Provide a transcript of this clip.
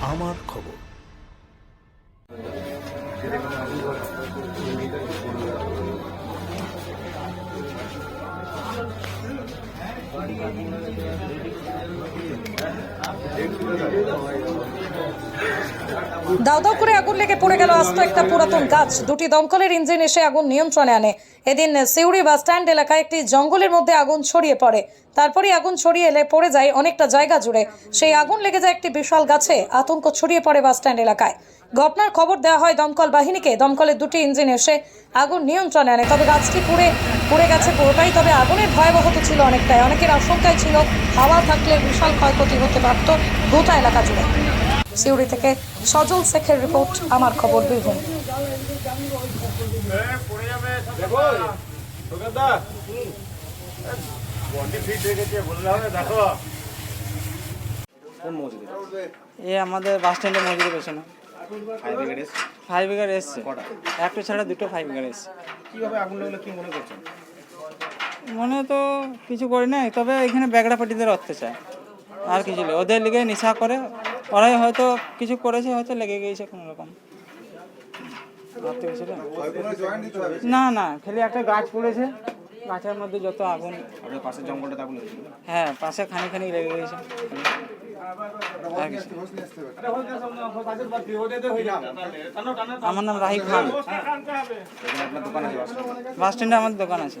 আমার খবর। দাও দাও করে আগুন লেগে পড়ে গেল আস্ত একটা পুরাতন গাছ। দুটি দমকলের ইঞ্জিন এসে আগুন নিয়ন্ত্রণে আনে। এদিন সিউড়ি বাস স্ট্যান্ড এলাকায় একটি জঙ্গলের মধ্যে আগুন ছড়িয়ে পড়ে। তারপরেই আগুন ছড়িয়ে এলে পড়ে যায় অনেকটা জায়গা জুড়ে। সেই আগুন লেগে যায় একটি বিশাল গাছে, আতঙ্ক ছড়িয়ে পড়ে বাস স্ট্যান্ড এলাকায়। ঘটনার খবর দেওয়া হয় দমকল বাহিনীকে। দমকলের দুটি ইঞ্জিন এসে আগুন নিয়ন্ত্রণে আনে। তবে গাছটি পুড়ে পুড়ে গেছে পুরোটাই। তবে আগুনের ভয়াবহতা ছিল অনেকটাই। অনেকের আশঙ্কায় ছিল হাওয়া থাকলে বিশাল ক্ষয়ক্ষতি হতে পারত গোটা এলাকা জুড়ে। সিউড়ি থেকে সজল শেখের রিপোর্ট আমার খবর বীরভূম। এ আমাদের বাস স্ট্যান্ডে মজুরি ব্রিগেড এসে ফাইভ ব্রিগেড এসছে একটা ছাড়া দুটো ফাইভ ব্রিগেড এসছে। কীভাবে আগুন লাগল কি মনে করছেন? মনে তো কিছু করি নাই তবে এখানে ব্যাগড়া পাটিদের অত্যাচার আর কিছু নেই। ওদের লিগে নেশা করে। ওরাই হয়তো কিছু করেছে হয়তো লেগে গিয়েছে কোনো রকম। না না খালি একটা গাছ পড়েছে। গাছের মধ্যে যত আগুন। জঙ্গলটা হ্যাঁ পাশে খানি খানি লেগে গেছে। আমার নাম রাহি খান। বাস স্ট্যান্ডে আমার দোকান আছে।